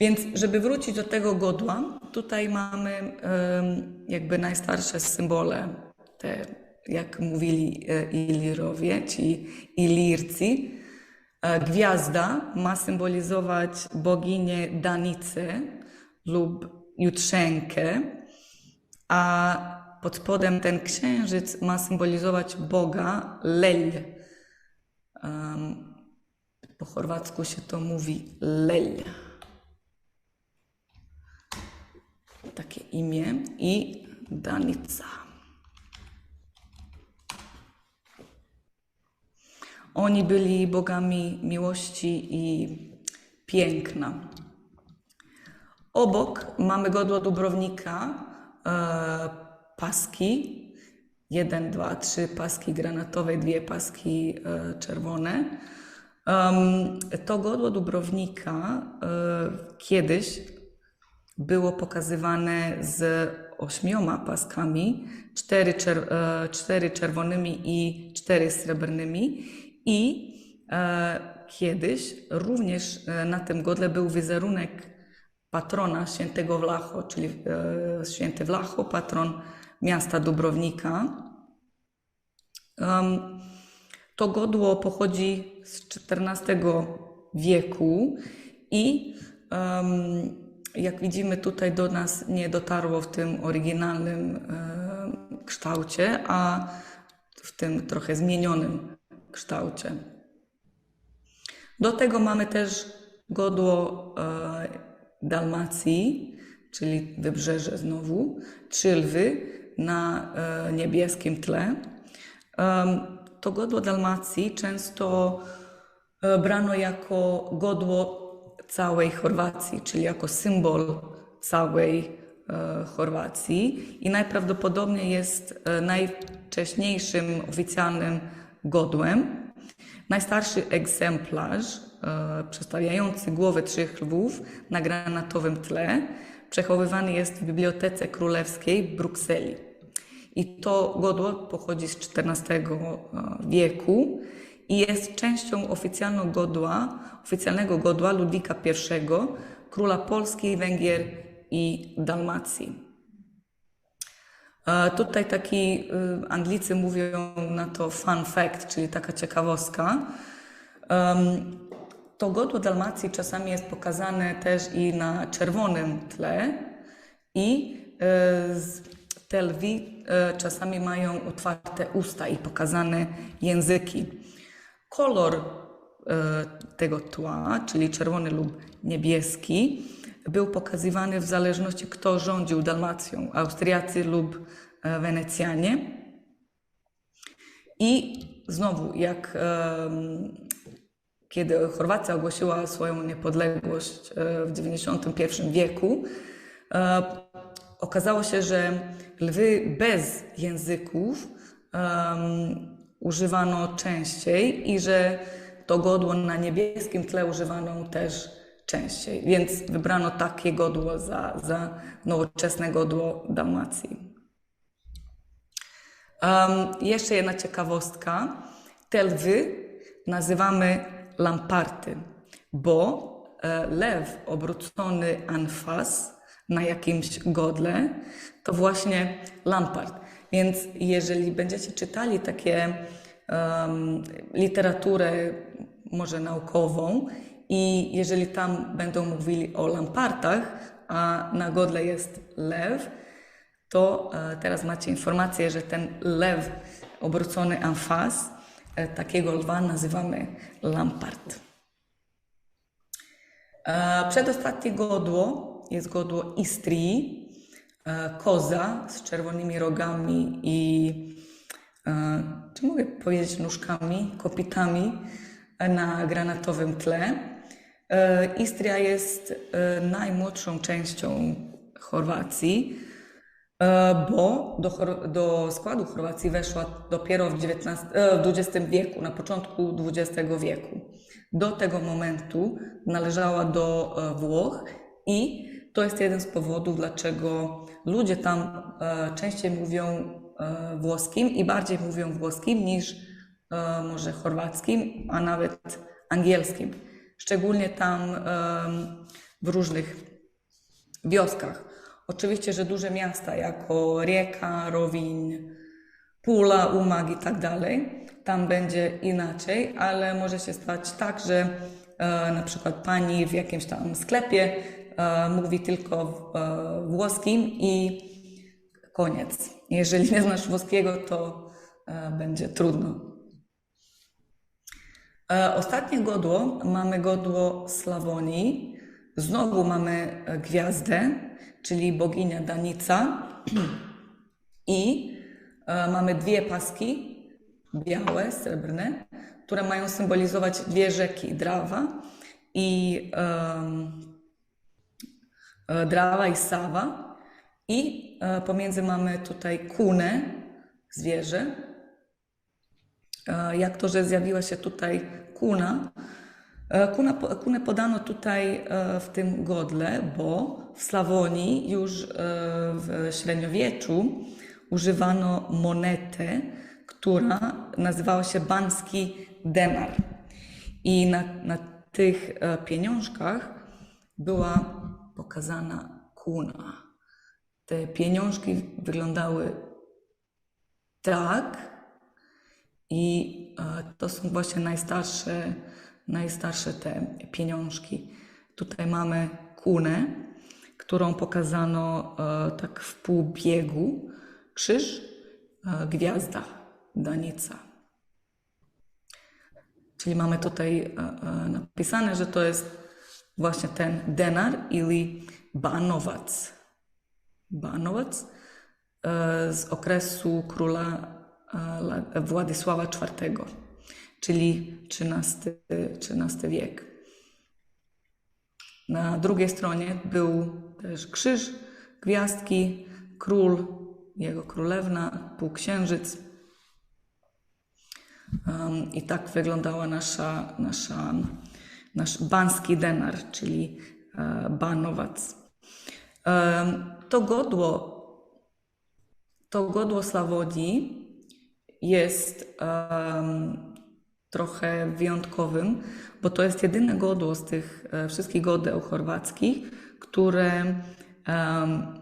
Więc, żeby wrócić do tego godła, tutaj mamy jakby najstarsze symbole, te, jak mówili e, Ilirowie, ci Ilircy. E, Gwiazda ma symbolizować boginię Danicę lub Jutrzenkę, a pod spodem ten księżyc ma symbolizować Boga Lel. Po chorwacku się to mówi Lel. Takie imię i Danica. Oni byli bogami miłości i piękna. Obok mamy godło Dubrownika, e, paski. Jeden, dwa, trzy paski granatowe, dwie paski e, czerwone. Em, to godło Dubrownika e, kiedyś było pokazywane z ośmioma paskami, cztery, czer, e, cztery czerwonymi i cztery srebrnymi. I e, kiedyś również e, na tym godle był wizerunek patrona świętego Wlacho, czyli e, święty Wlacho, patron miasta Dubrownika. Em, to godło pochodzi z XIV wieku i em, jak widzimy tutaj do nas nie dotarło w tym oryginalnym em, kształcie, a w tym trochę zmienionym kształcie. Do tego mamy też godło e, Dalmacji, czyli wybrzeże znowu, trzy lwy na e, niebieskim tle. To godło Dalmacji często e, brano jako godło całej Chorwacji, czyli jako symbol całej e, Chorwacji i najprawdopodobniej jest e, najwcześniejszym oficjalnym godłem. Najstarszy egzemplarz e, przedstawiający głowy trzech lwów na granatowym tle przechowywany jest w Bibliotece Królewskiej w Brukseli. I to godło pochodzi z XIV wieku i jest częścią oficjalnego godła, oficjalnego godła Ludwika I, króla Polski, Węgier i Dalmacji. E, Tutaj taki y, Anglicy mówią na to fun fact, czyli taka ciekawostka. To godło Dalmacji czasami jest pokazane też i na czerwonym tle i e, te lwy e, czasami mają otwarte usta i pokazane języki. Kolor e, tego tła, czyli czerwony lub niebieski, był pokazywany w zależności kto rządził Dalmacją, Austriacy lub e, Wenecjanie. I znowu, jak kiedy Chorwacja ogłosiła swoją niepodległość e, w XIX wieku, okazało się, że lwy bez języków używano częściej i że to godło na niebieskim tle używano też częściej. Więc wybrano takie godło za, za nowoczesne godło Dalmacji. Um, jeszcze jedna ciekawostka. Te lwy nazywamy lamparty, bo e, lew obrócony anfas na jakimś godle to właśnie lampart. Więc jeżeli będziecie czytali takie um, literaturę może naukową i jeżeli tam będą mówili o lampartach, a na godle jest lew, to e, teraz macie informację, że ten lew obrócony en face, e, takiego lwa nazywamy lampart. E, Przedostatnie godło jest godło Istrii, koza z czerwonymi rogami i, e, czy mogę powiedzieć, nóżkami, kopitami e, na granatowym tle. E, Istria jest e, najmłodszą częścią Chorwacji. E, bo do, do składu Chorwacji weszła dopiero w, XIX, e, w XX wieku, na początku XX wieku. Do tego momentu należała do e, Włoch i to jest jeden z powodów, dlaczego ludzie tam e, częściej mówią e, włoskim i bardziej mówią włoskim niż e, może chorwackim, a nawet angielskim. Szczególnie tam w różnych wioskach. Oczywiście, że duże miasta jako Rieka, Rowiń, Pula, Umag i tak dalej, tam będzie inaczej, ale może się stać tak, że e, na przykład pani w jakimś tam sklepie mówi tylko e, włoskim i koniec. Jeżeli nie znasz włoskiego, to e, będzie trudno. E, Ostatnie godło mamy godło Slawonii. Znowu mamy e, gwiazdę, czyli boginię Danica. I e, mamy dwie paski, białe, srebrne, które mają symbolizować dwie rzeki, Drawa i e, Drawa i Sawa. I e, pomiędzy mamy tutaj kunę, zwierzę, E, jak to, że zjawiła się tutaj kuna. E, Kuna, kunę podano tutaj e, w tym godle, bo w Slawonii już e, w średniowieczu używano monetę, która nazywała się banski denar. I na, na tych e, pieniążkach była pokazana kuna. Te pieniążki wyglądały tak, i e, to są właśnie najstarsze, najstarsze te pieniążki. Tutaj mamy kunę, którą pokazano e, tak w półbiegu. Krzyż, e, gwiazda, danica. Czyli mamy tutaj napisane, że to jest właśnie ten denar ili banowac. Banowac e, z okresu króla e, Władysława IV, czyli XIII, XIII wiek. Na drugiej stronie był też krzyż, gwiazdki, król, jego królewna, półksiężyc. Um, I tak wyglądała nasza, nasza, nasz banski denar, czyli e, banowac. Em, to godło, to godło Slawodii jest em, trochę wyjątkowym, bo to jest jedyne godło z tych e, wszystkich godeł chorwackich, które e,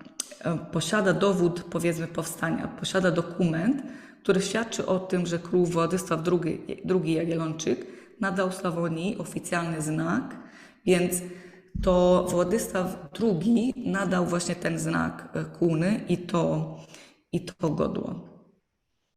posiada dowód, powiedzmy, powstania, posiada dokument, który świadczy o tym, że król Władysław II, II Jagiellończyk nadał Slawonii oficjalny znak, więc to Władysław II nadał właśnie ten znak e, kuny i to, i to godło.